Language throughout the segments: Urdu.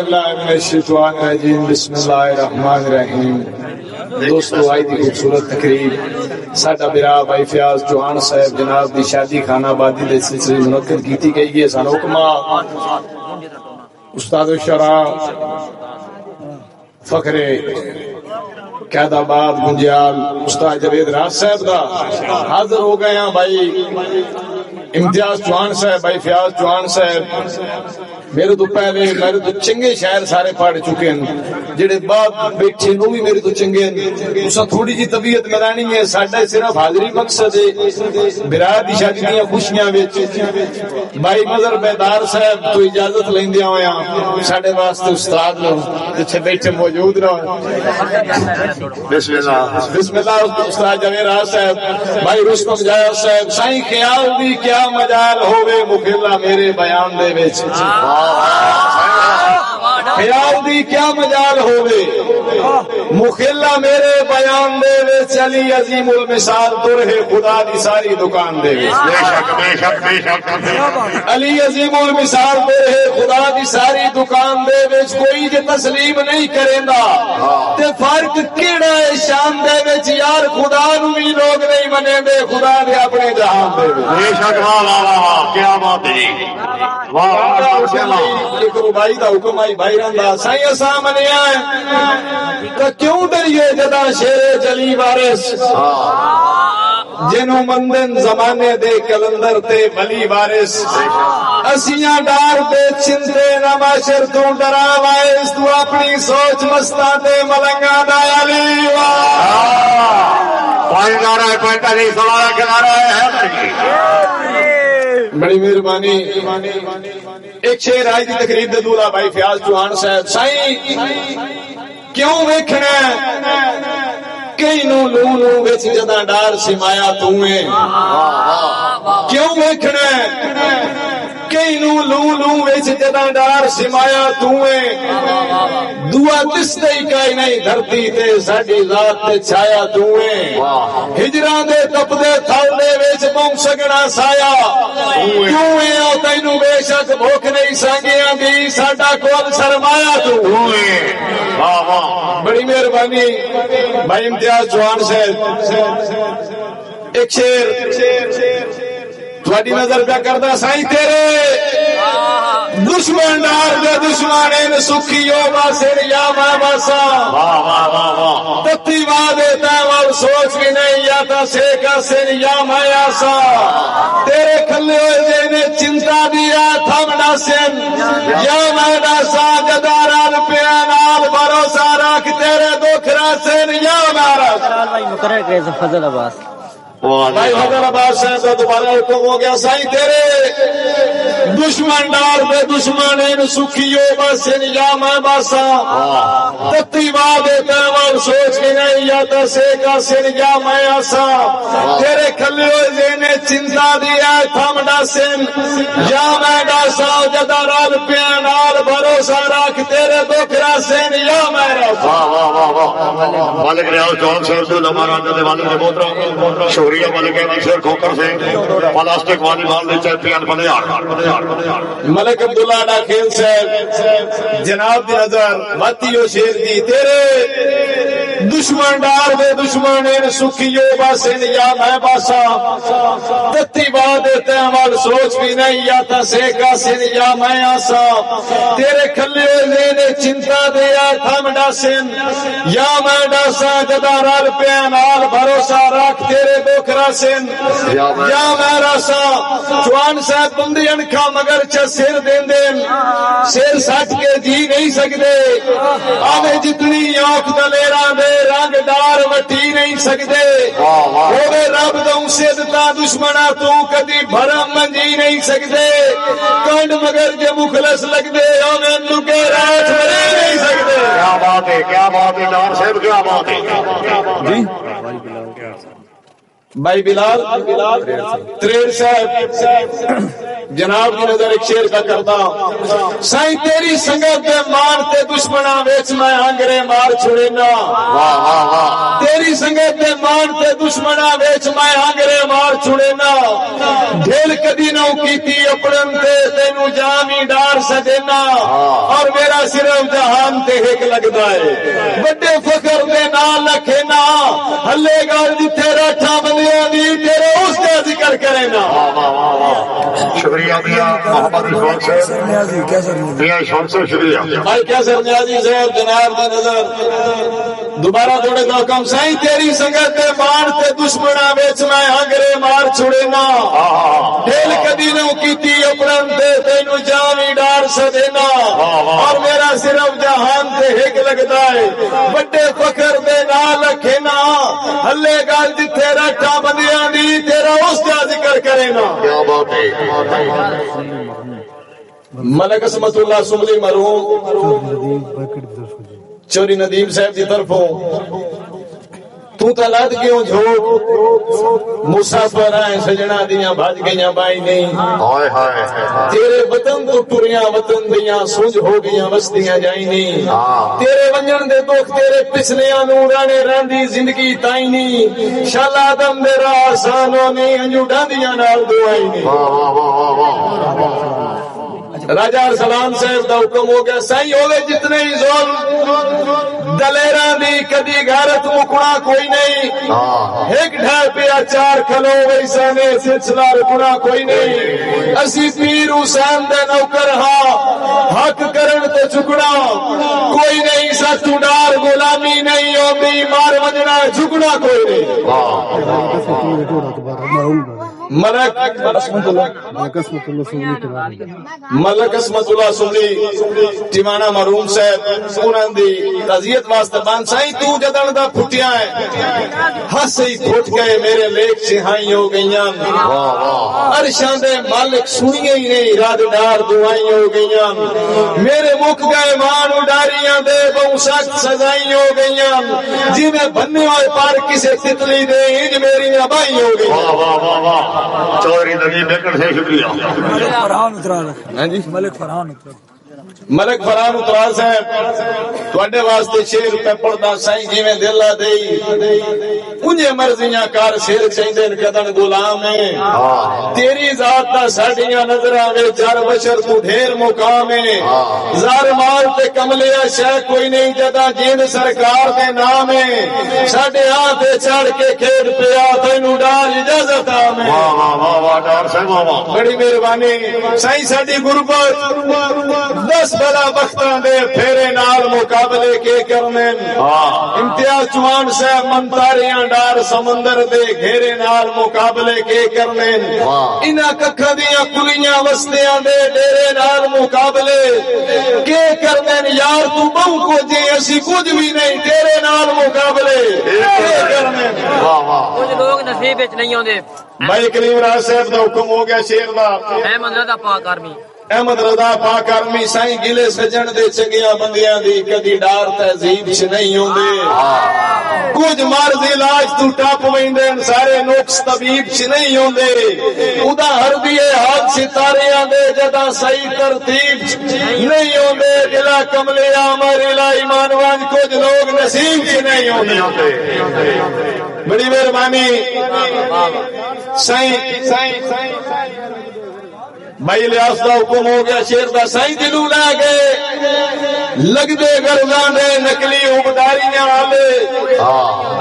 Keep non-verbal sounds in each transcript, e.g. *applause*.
باللہ من الشیطان الرجیم بسم اللہ الرحمن الرحیم دوستو، آئی دی خوبصورت تقریب ساڈا برا بھائی فیاض چوہان صاحب جناب دی شادی خانہ آبادی دے سلسلے منعقد کیتی گئی ہے۔ سن حکمہ استاد الشرع فخر قید آباد گنجیال، استاد جوید راج صاحب دا حاضر ہو گئے ہیں بھائی۔ امتیاز چوہان صاحب بھائی فیاض چوہان صاحب۔ میرے تو پہلے میرے تو چنگے شہر سارے پڑھ چکے ہیں۔ جڑے بعد بیٹھے وہ بھی میرے تو چنگے ہیں۔ اسا تھوڑی جی طبیعت مرانی ہے ساڈا صرف حاضری مقصد ہے۔ برائے دی شادی دیاں خوشیاں وچ۔ بھائی مظہر بیدار صاحب تو اجازت لیندے ہویا ساڈے واسطے استاد لو پیچھے بیٹھے موجود رہو۔ بسم اللہ۔ بسم اللہ استاد جویر صاحب۔ بھائی رستم جایا صاحب سائیں خیال دی کیا مجال ہوے مخلا میرے بیان دے وچ۔ خیال دی کیا مجال ہوے مخلا میرے بیان دے وچ علی عظیم المثال ترہ خدا دی ساری دکان دے وچ بے شک بے شک بے شک علی عظیم المثال ترہ خدا دی ساری دکان دے وچ کوئی جے تسلیم نہیں کریندا تے فرق کیڑا ہے شان دے وچ یار خدا نو بھی لوگ نہیں منے دے خدا دے اپنے جہان دے وچ بے شک واہ واہ واہ کیا بات ہے جی واہ واہ ماشاء اللہ ایک بائی دا حکم آئی بائی سائیں اساں منیا ہے۔ کہ کیوں ڈریے جدا شیر جلی وارث؟ جنوں مندن زمانے دے کلندر تے ولی وارث۔ اسیاں ڈار دے چنتے نہ معاشر تو ڈرا وائس تو اپنی سوچ مستا تے ملنگا دا علی واہ پانی نارا ہے پینٹا نہیں سوارا کے نارا ہے بڑی مہربانی۔ ایک شیر آئی دی تقریب دے دولا بھائی فیاض چوہان صاحب، سائیں کیوں ویکھنا کئی نو لو لو وچ جدا ڈار سمایا تویں کیوں ویکھنا کئی نو لو لو وچ جدا ڈار سمایا تویں دعا کس تے کئی نہیں، دھرتی تے ساڈی ذات تے چھایا تویں ہجراں دے تپدے تھالے وچ پہنچ سکنا سایا۔ کیوں اے او تینو بے شک بھوک نہیں سانگیاں دی، ساڈا کول سرمایا تو۔ واہ واہ بڑی مہربانی۔ بھائی امتیاز چوہان صاحب۔ ایک شیر۔ تھوڑی نظر پہ کردا سائیں تیرے۔ دشمن ڈار دے دشمن ان سکھیو باسر یا ماں باسا واہ واہ واہ واہ۔ تتی وا دیتا وال سوچ بھی نہیں یا تا سے کا سر یا میں آسا تیرے کھلے ہوئے دینے چنتا دیا تھمنا سن یا میں ناسا جداران پیانال بھروسہ رکھ تیرے دکھرا سن یا کرے تو فضل عباس بھائی حضر عباس صاحب کا دوبارہ حکم ہو گیا سائیں تیرے۔ دشمن ڈار دے دشمن ان سکھیو بسن یا میں باسا تتی باد پیمال سوچ کے نہیں یا تسے کا سن یا میں آسا تیرے کھلے ہوئے دینے چنتا دیا تھم ڈاسن یا میں ڈاسا جدا رال پیانال بھروسہ رکھ تیرے دکھرا سن یا میں راسا واہ واہ واہ واہ مالک ریاض جون صاحب جو ہمارا اندر والد کے بوترا شہریہ ملک ہے منصور کھوکر سے پلاسٹک والی بال دے چیمپئن بنے یار ملک عبداللہ سے جناب دی نظر شیر دی تیرے دشمن ڈار دے دشمن ان سکھیو باسن یا میں باسا تتی بات دیتے ہمار سوچ بھی نہیں یا تا سے کا سن یا میں آسا تیرے کھلے ہوئے نے چنتا دیا تھم ڈاسن یا میں ڈاسا جدا رال پیانال بھروسہ رکھ تیرے دوکھرا سن یا میں- راسا جوان صاحب بندی انکھا مگر چا سر دین دین سر سٹ کے جی نہیں سکتے آنے جتنی آنکھ دلیران دے رنگ ڈار وٹی نہیں سکتے ہوے رب دوں دشمنا تو کدی بھرم منجی نہیں سکتے کنڈ مگر جے مخلص لگ دے آنے لکے رات مرے نہیں سکتے کیا بات ہے کیا بات ہے جان صاحب کیا بات ہے؟ جی؟ بھائی بلال تریر صاحب، جناب کی نظر ایک شیر کا کرتا سائیں تیری سنگت دے مار تے دشمنا ویچ میں آنگرے مار چھڑے نا تیری سنگت دے مار تے دشمنا ویچ میں آنگرے مار چھڑے نا ڈھیل کدی نو کی کیتی اپڑن تے تینو جامی ڈار سجے نا اور میرا صرف جہان تے ہیک لگ دائے بڑے فکر دے نال لکھے نا ہلے گا دوبارہ تھوڑے دا کم تیری سنگت مارتے دشمنا ویچنا مار چھڑے نا۔ دل کدی نو کی اپنن تینو جانی ڈار سدے نا اور میرا صرف جہان سے ہک لگتا ہے۔ بڑے فخر کیا ہے ملک اسمت اللہ سملی مرحوم چوری ندیم صاحب کی طرفوں تو تا لد کیوں جھوٹ؟ مسافر آئے سجنا دیاں بھاج گئیاں بائی نہیں۔ تیرے وطن تو ٹریاں وطن دیاں سونج ہو گئیاں وستیاں جائیں نہیں۔ تیرے ونجن دے دکھ تیرے پچھلیاں نورانے راندی زندگی تائیں نہیں۔ شالا دم میرا آسانوں نے انجو ڈاندیاں نال دعائیں نہیں۔ واہ واہ راجا سلام صاحب دا حکم ہو گیا سائی ہوئے جتنے ہی ظلم دلیران دی کدی غیرت مکنا کوئی نہیں۔ ایک ڈھائی پہ چار کھلو ویسا نے سلسلہ رکنا کوئی نہیں۔ اسی پیر حسین دے نوکر ہاں حق کرن تے جھکنا۔ کوئی نہیں، سچ ڈار غلامی نہیں ہوندی مار وجنا جھکنا کوئی نہیں۔ ملک ملک اسمت اللہ سملی ٹیمانا مرحوم صاحب انہاں دی تعزیت واسطے بان سائیں تو جدن دا پھٹیا ہے۔ ہس ہی پھٹ گئے میرے لیک سہائی ہو گئیاں۔ عرشاں دے مالک سنیے ہی نہیں راد ڈار دعائیں ہو گئیاں۔ میرے مک گئے مان اڈاریاں دے بہو سخت سزائی ہو گئیاں۔ جی میں بننے ہوئے پار کسے تتلی دے انج میری ابائی ہو گئی واہ واہ واہ واہ چودھری نبی بیکر سے شکریہ۔ ہاں جی۔ ملک فران اترا۔ صاحب تواڈے واسطے شیر پہ پڑھدا سائیں جویں دل آ دئی انجے مرضیاں کار سر چیندے کدن غلام ہے۔ تیری ذات دا ساڈیاں نظراں وچ ہر بشر تو ڈھیر مقام ہے۔ زار مال تے کملیا شے کوئی نہیں جدا جیند سرکار دے نام ہے۔ ساڈے ہاتھ چڑھ کے کھیڈ پیا تینو ڈال اجازت آ میں۔ واہ واہ واہ واہ ڈار سے واہ واہ۔ بڑی مہربانی۔ سائیں ساڈی غربت۔ دس بلا دے پھیرے نال مقابلے کے کرنے امتیاز چوان سے منتاریاں ڈار سمندر دے گھیرے نال مقابلے کے کرنے انہاں ککھاں دیاں کلیاں وستیاں دے ڈیرے نال مقابلے۔ کے کرنے یار تو بہو کو جی اسی کچھ بھی نہیں تیرے نال مقابلے۔ کے کرنے کچھ لوگ نصیب وچ نہیں آتے بھائی کریم راج صاحب دا حکم ہو گیا شیر دا۔ احمد رضا پاک آرمی۔ احمد رضا پاک آرمی سائیں گلے سجن دے چنگیاں بندیاں دی کدی ڈار تہذیب چ نہیں ہوندے۔ کچھ مرض علاج تو ٹپ ویندے سارے نقص طبیب چ نہیں ہوندے۔ ادا ہر دیے ہاتھ ستاریاں دے جدا صحیح ترتیب چ نہیں ہوندے۔ دلا کملے ہمارے لا ایمان وان کچھ لوگ نصیب چ نہیں ہوندے۔ بڑی مہربانی۔ سائیں سائیں۔ بھائی لیاس دا حکم ہو گیا، شیر دا سائیں دلو لے گئے۔ لگ دے گردان نکلی عبداریاں والے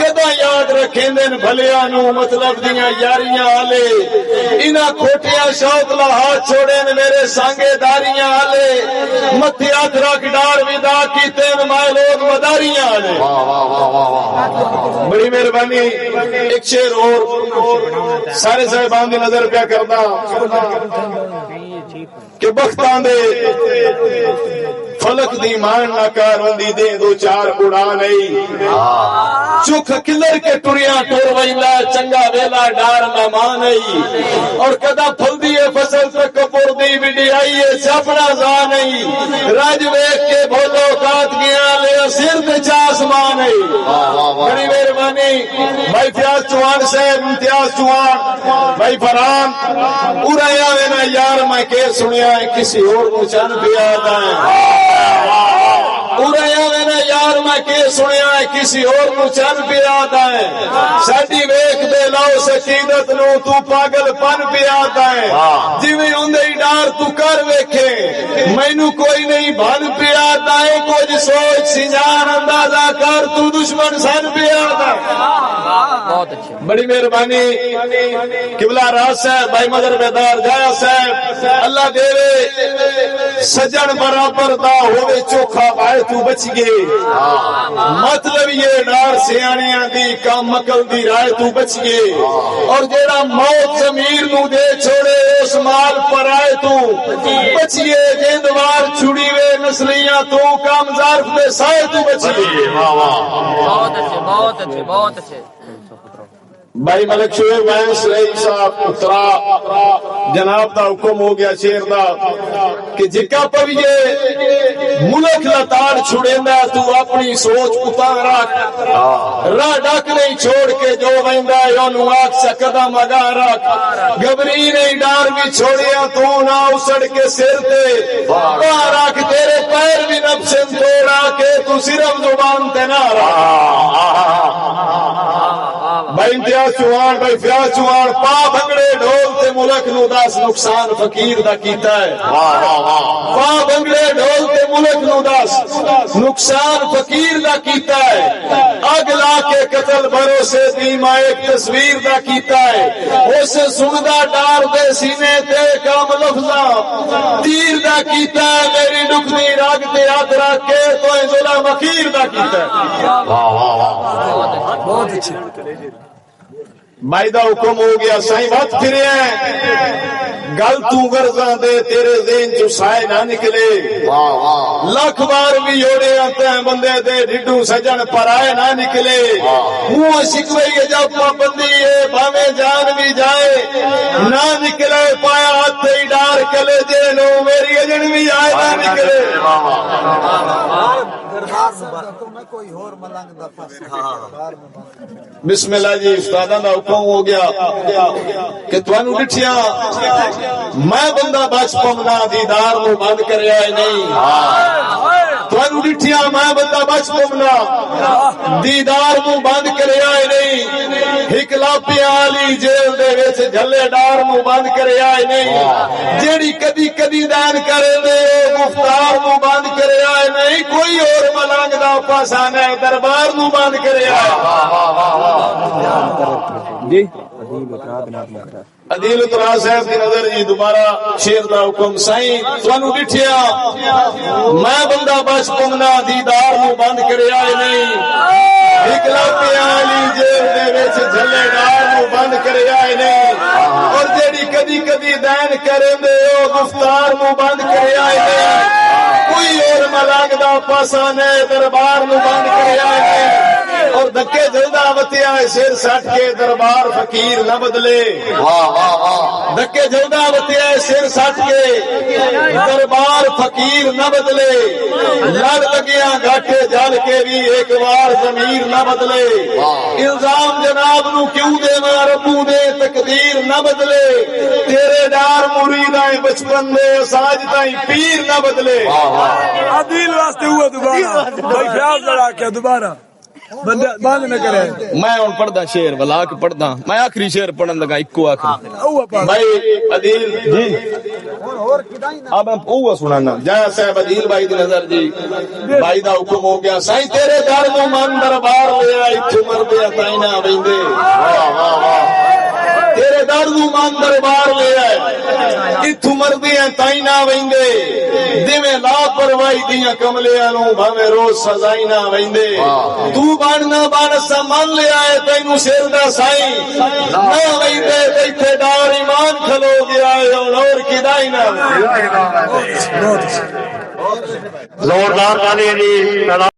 کدا یاد رکھیں دن بھلیا نو مطلب دیاں یاریاں والے انہاں کھوٹیاں شوق لا ہاتھ چھوڑے میرے سانگے داریاں والے متھی ہاتھ رکھ ڈار ودا کیتے نے مائے لوگ مداریاں والے واہ واہ واہ واہ واہ بڑی مہربانی ایک شیر اور سارے صاحبان دی نظر پیا کرنا کہ بختان دے فلک دی مان نہ کار ہوندی دے دو چار اڑا نہیں۔ چوکھ کلر کے ٹریا ٹور ویلا چنگا ویلا ڈار مہمان نہیں۔ اور کدا پھل دی فصل تے کپور دی وڈی آئی اے سپنا زا نہیں۔ راج ویکھ کے بھولو کات گیا لے، سر تے چاسمان بڑی یعنی مہربانی بھائی فیاض چوہان صاحب، امتیاز چوہان، بھائی فرحان، پورا آوے نا، یار میں کہ سنیا ہے، کسی اور کو پیا ہے پورا یار میں کہ سنیا ہے کسی اور کو چن پیا ہے۔ ساڈی ویکھ دے لاؤ سکیدت نو تو پاگل پن پیا ہے۔ جویں اوندے ہی ڈار تو کر ویکھے۔ مینوں کوئی نہیں بن پیا ہے کچھ سوچ سنجان اندازہ کر تو دشمن سن پیا ہے۔ بہت اچھے بڑی مہربانی۔ قبلہ راز صاحب بھائی مدر بیدار جایا صاحب۔ اللہ دے سجن برابر دا ہوے چوکھا بھائی تو بچ گئے۔ مطلب یہ نار سیاںیاں دی کام مکل دی رائے تو بچ گئے اور جیڑا موت ضمیر نو دے چھوڑے، اس مال پر آئے تو بچ گئے۔ گیندوار چھڑی وے، نسلیاں تو کام ظرف دے سائے تو بچ گئے۔ واہ واہ بہت اچھے بہت اچھے بہت اچھے۔ بھائی ملک شعیب وینس رئی صاحب اترا جناب دا حکم ہو گیا شیر دا کہ جکا پویے ملک لتاڑ چھڑیندا تو اپنی سوچ اتاں رکھ راہ ڈک نہیں چھوڑ کے جو ویندا یونو آکھ سکدا مگا رکھ گبری نہیں ڈار بھی چھوڑیا تو نہ اسڑ کے سر تے باہ رکھ تیرے پیر بھی نفسن توڑا کے تو صرف زبان تے نہ رکھ بھائی امتیاز چوہان بھائی فیاض چوہان پا بھنگڑے ڈھول تے ملک نو دس نقصان فقیر دا کیتا ہے۔ پا بھنگڑے ڈھول تے ملک نو دس نقصان فقیر دا کیتا ہے۔ اگ لا کے قتل بھروسے دیما ایک تصویر دا کیتا ہے۔ اس سندا ڈار دے سینے تے کام لفظاں تیر دا کیتا ہے میری تے ہاتھ رکھ کے تو ظلم اخیر دا کیتا ہے۔ واہ واہ واہ۔ بھائی دا حکم ہو گیا، سائیں بات پھرے ہیں۔ گل تو غرضاں دے، تیرے ذہن چ سائے نہ نکلے۔ واہ لاکھ بار بھی جوڑے آتے ہیں بندے دے، ڈڈو سجن پر آئے نہ نکلے۔ منہ شکوے کے جب پابندی ہے بھاوے جان بھی جائے۔ نہ نکلے پایا ہاتھ ہی ڈار کلے جے نو میری اجن بھی آئے نہ نکلے۔ بند بسم اللہ جی استاداں دا حکم ہو گیا کہ تانوں ڈٹھیاں میں بندہ بچ پمنا دیدار نو بند کریا ہے نہیں۔ تانوں ڈٹھیاں میں بندہ بچ پمنا دیدار نو بند کریا ہے نہیں۔ والی جیل دے وچ جھلے ڈار نو بند کریا ہے نہیں۔ جیڑی کدی کدی دان کرے دے مختار نو بند کریا ہے نہیں کوئی اور ملنگ دا پاسا نہیں دربار نو بند کریا جی۔ عدیل اترا صاحب دی نظر جی دوبارہ شیر دا حکم سائیں۔ ڈٹھیا۔ میں بندہ بچ پمنا دیدار نو بند کریا ہے نہیں۔ جیل دے وچ جھلے ڈار نو بند کریا نہیں۔ اور جیڑی کدی کدی دین کرے دے او گفتار نو بند کریا ہے نہیں۔ کوئی اور ملنگ دا پاسا نے دربار نو بند کریا ہے اور دکے جلدا وتیا سر سٹ کے دربار فقیر نہ بدلے۔ واہ واہ واہ۔ دکے جلدا وتیا سر سٹ کے دربار فقیر نہ بدلے۔ لڑ لگیا گھاٹے جل کے بھی ایک بار ضمیر نہ بدلے۔ الزام جناب نو کیوں دے میں ربو دے تقدیر نہ بدلے۔ تیرے ڈار مرید آئے بچپن دے ساج تائیں پیر نہ بدلے۔ عدیل واسطے ہوا دوبارہ۔ *laughs* بھائی خیال لڑا کے دوبارہ۔ میں ہوں پڑھدا شیر ولا کے پڑھدا۔ میں آخری شیر پڑھن لگا اکو آخری۔ بھائی عدیل۔ جی۔ اور اور کدائی نہ۔ اب ہم اوہ سنانا۔ جایا صاحب عدیل بھائی دی نظر جی۔ بھائی دا حکم ہو گیا سائیں تیرے در من دربار لے آئی تو مر دیا تائیں نہ ویندے واہ واہ واہ۔ تیرے در نو من دربار لے آئے اتو مر دیا تائیں نہ ویندے دیویں لا پروائی دیاں کملیاں نو بھاویں روز سزائی نہ ویندے۔ تو بن نہ بن سامان لے آئے تینو سر دا سائیں۔ نہ ویندے بیٹھے ڈار ایمان کھلو گیا ہے اور کدائی نہ۔ زوردار تالی جی